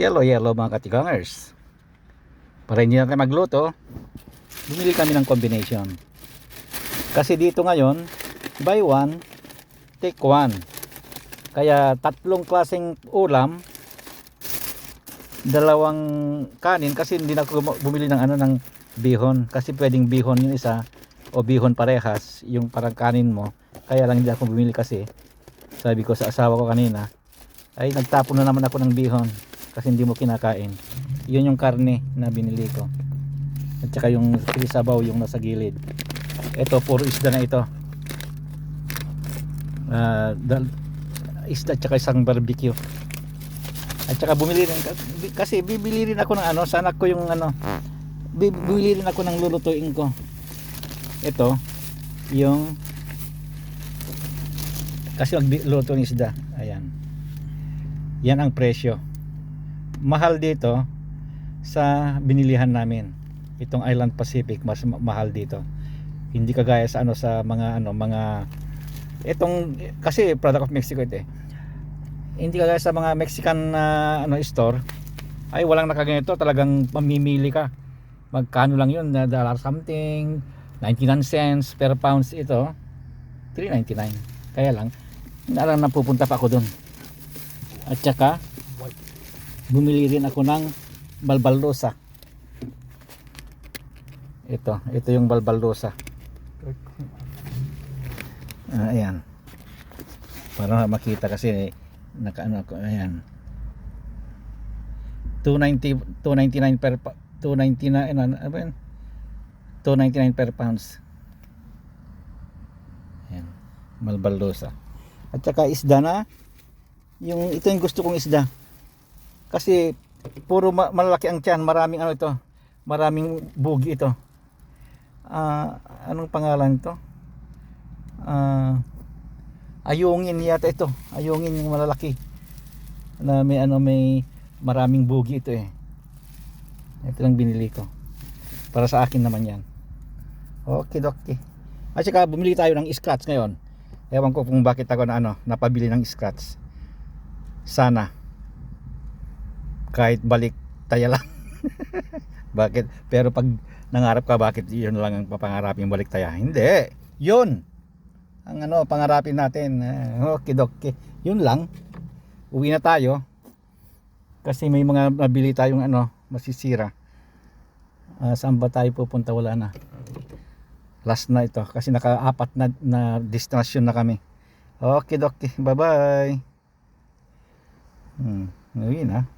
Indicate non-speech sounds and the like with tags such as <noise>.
Yellow yellow mga katigangers. Para hindi na tayo magluto, bumili kami ng combination. Kasi dito ngayon, buy one, take one. Kaya tatlong klaseng ulam, dalawang kanin kasi hindi na ako bumili ng ano ng bihon kasi pwedeng bihon yung isa o bihon parehas yung parang kanin mo kaya lang hindi ako bumili kasi sabi ko sa asawa ko kanina ay nagtapon na naman ako ng bihon kasi hindi mo kinakain. Yun yung karne na binili ko. At saka yung sabaw yung nasa gilid. Ito puro isda na ito. Dal- isda at saka isang barbecue. At saka bumili rin kasi bibili rin ako ng ano sa anak ko yung ano bi- bibili rin ako ng lulutuin ko. Ito yung kasi magluluto ng isda. Ayan. Yan ang presyo mahal dito sa binilihan namin. Itong Island Pacific mas ma- mahal dito. Hindi kagaya sa ano sa mga ano mga itong kasi product of Mexico ito eh. Hindi kagaya sa mga Mexican na ano store ay walang nakaganito talagang mamimili ka. Magkano lang yun na dollar something 99 cents per pounds ito 3.99 kaya lang na lang napupunta pa ako doon at saka bumili rin ako ng balbaldosa ito ito yung balbaldosa ah, ayan. Para makita kasi nakaano ako ayan. 290 299 per pa- 299 ano ano ba yun? 299 per pounds. Ayan malbaldosa at saka isda na yung ito yung gusto kong isda kasi puro ma- malalaki ang tiyan. Maraming ano ito. Maraming bugi ito. Ah anong pangalan ito? Ah ayungin yata ito. Ayungin yung malalaki. Na may ano may maraming bugi ito eh. Ito lang binili ko. Para sa akin naman yan. Okay okay at saka bumili tayo ng scratch ngayon. Ewan ko kung bakit ako na ano napabili ng scratch. Sana kahit balik taya lang. <laughs> Bakit? Pero pag nangarap ka bakit yun lang ang papangarapin balik taya? Hindi. Yun. Ang ano pangarapin natin uh, okay okay yun lang. Uwi na tayo. Kasi may mga nabili tayong ano masisira. Ah, saan ba tayo pupunta? Wala na. Last na ito. Kasi nakaapat na, na destination na kami. Okay okay bye bye hmm, uwi na